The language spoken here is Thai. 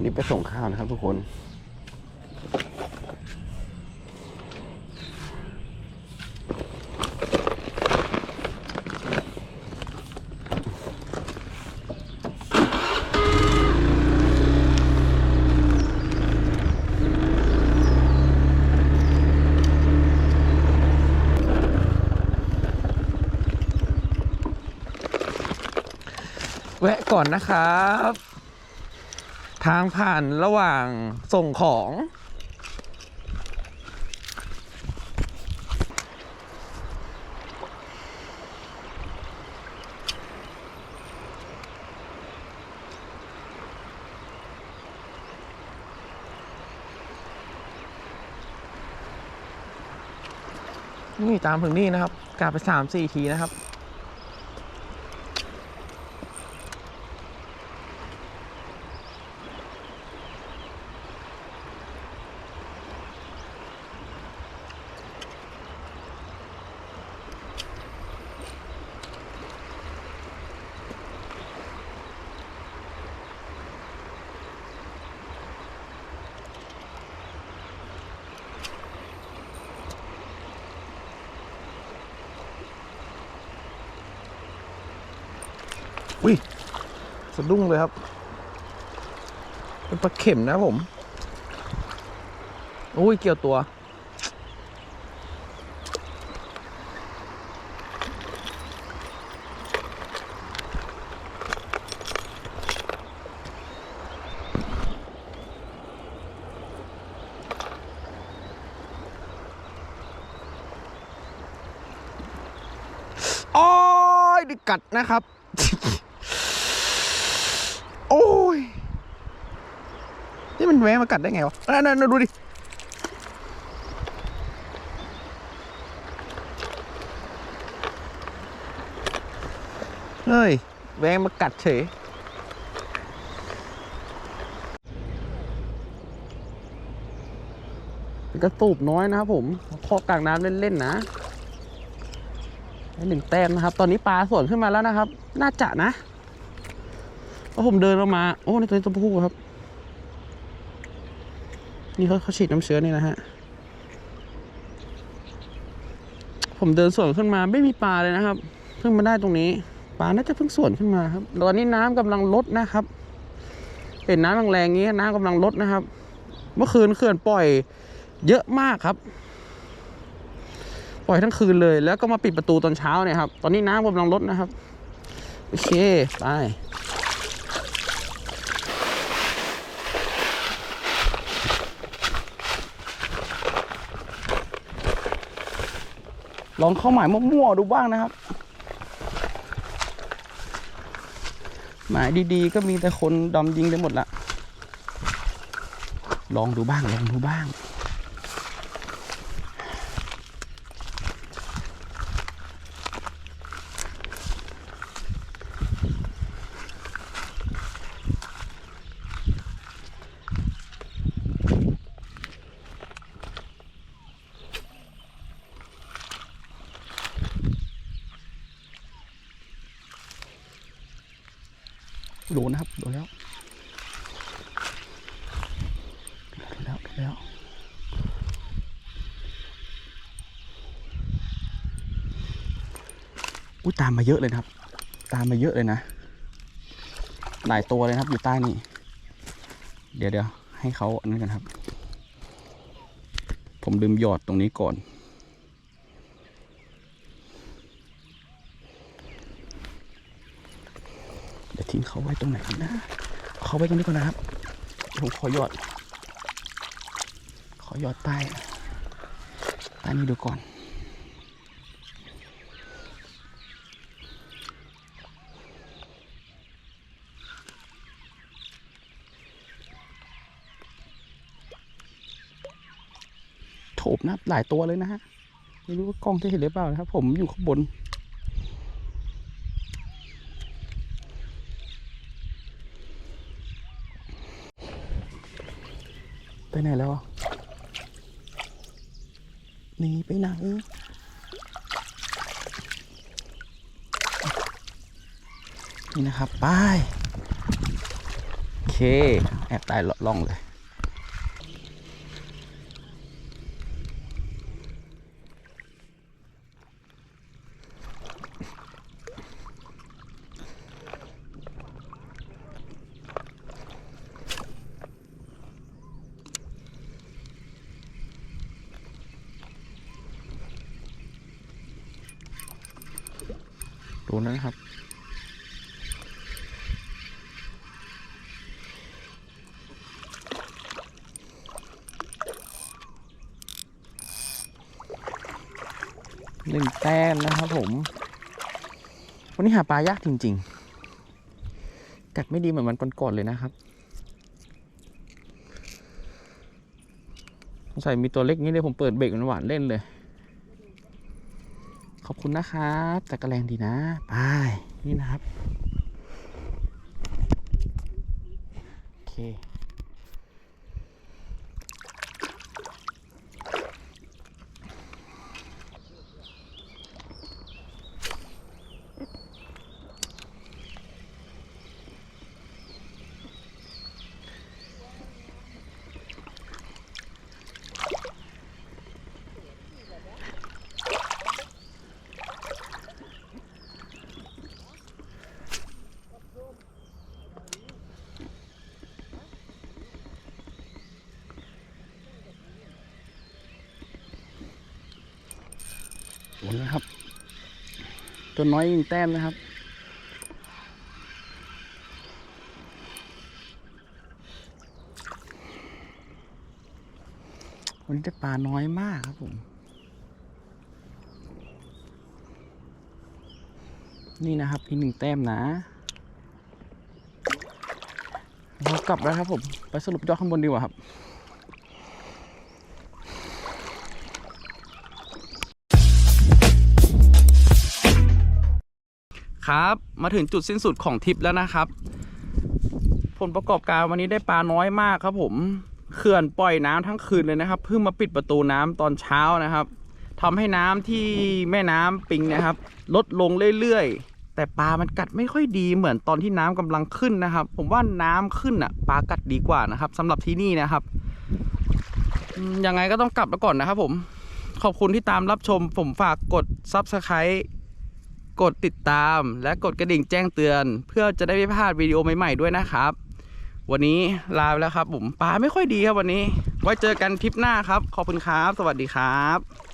วันนี้ไปส่งข้าวนะครับทุกคนแวะก่อนนะครับ ทางผ่านระหว่างส่งของ นี่ตามถึงนี่นะครับกลับไปสามสี่ทีนะครับ อุ้ยสะดุ้งเลยครับ เป็นปลาเข็มนะผมอุ้ยเกี่ยวตัว โอ้ยดิกัดนะครับ โอ้ย นี่มันแวะมากัดได้ไงวะนั่นนั่นดูดิ เฮ้ย แวงมากัดเฉยกระตูบน้อยนะครับผมพอกลางน้ำเล่นๆนะหนึ่งแต้มนะครับ ตอนนี้ปลาสวนขึ้นมาแล้วนะครับ น่าจะนะ พราะผมเดินลงมา โอ้ในตัวนี้ตัวผู้ครับ นี่เขาเขาฉีดน้ำเชื้อนี่นะฮะ ผมเดินสวนขึ้นมาไม่มีปลาเลยนะครับ เพิ่งมาได้ตรงนี้ปลาน่าจะเพิ่งสวนขึ้นมาครับ ตอนนี้น้ำกำลังลดนะครับ เห็นน้ำแรงๆอย่างนี้น้ำกำลังลดนะครับ เมื่อคืนเขื่อนปล่อย เยอะมากครับ ปล่อยทั้งคืนเลย แล้วก็มาปิดประตูตอนเช้าเนี่ยครับ ตอนนี้น้ำกำลังลดนะครับ โอเค ไป ลองเข้าหมายมั่วๆดูบ้างนะครับ หมายดีๆ ก็มีแต่คนดอมยิงไปหมดละ ลองดูบ้าง ลองดูบ้าง โดนนะครับ โดนแล้ว โดนแล้ว โดนแล้ว อุ้ยตามมาเยอะเลยครับ ตามมาเยอะเลยนะ หลายตัวเลยครับ อยู่ใต้นี่ เดี๋ยวเดี๋ยวให้เขาอันนั้นกันครับ ผมลืมหยอดตรงนี้ก่อน เดี๋ยวทิ้งเขาไว้ตรงไหนกันนะเขาไว้ตรงนี้ก่อนนะครับผมขอหยอด ขอหยอดใต้ใต้นี้ดูก่อนโถบนะหลายตัวเลยนะฮะไม่รู้ว่ากล้องจะเห็นหรือเปล่านะครับ ผมอยู่ข้างบน ไปไหนแล้วอะหนีไปไหนนี่นะครับไปโอเค แอบตายล่องเลย ดูนะครับ หนึ่งแต้มนะครับผม วันนี้หาปลายากจริง ๆ กัดไม่ดีเหมือนมันก่อนๆเลยนะครับสงสัยมีตัวเล็กนี้เลยผมเปิดเบรกหวานเล่นเลย อบคุณนะครับ แต่กระแรงดีนะไปนี่นะครับ โอเค โอ้นะครับ ตัวน้อยยิงแต้มนะครับ วันนี้ได้ปลาน้อยมากครับผม นี่นะครับอีกหนึ่งแต้มนะเรากลับแล้วครับผม ไปสรุปยอดข้างบนดีกว่าครับ ครับ มาถึงจุดสิ้นสุดของทริปแล้วนะครับ ผลประกอบการวันนี้ได้ปลาน้อยมากครับ ผมเขื่อนปล่อยน้ำทั้งคืนเลยนะครับ เพิ่งมาปิดประตูน้ำตอนเช้านะครับทำให้น้ำที่แม่น้ำปิงนะครับ ลดลงเรื่อยๆ แต่ปลามันกัดไม่ค่อยดีเหมือนตอนที่น้ำกำลังขึ้นนะครับ ผมว่าน้ำขึ้นอะปลากัดดีกว่านะครับสำหรับที่นี่นะครับยังไงก็ต้องกลับแล้วก่อนนะครับผมขอบคุณที่ตามรับชมผมฝากกด Subscribe กดติดตาม และกดกระดิ่งแจ้งเตือน เพื่อจะได้ไม่พลาดวิดีโอใหม่ๆด้วยนะครับ วันนี้ลาไปแล้วครับผมปลาไม่ค่อยดีครับวันนี้ ไว้เจอกันทริปหน้าครับ ขอบคุณครับ สวัสดีครับ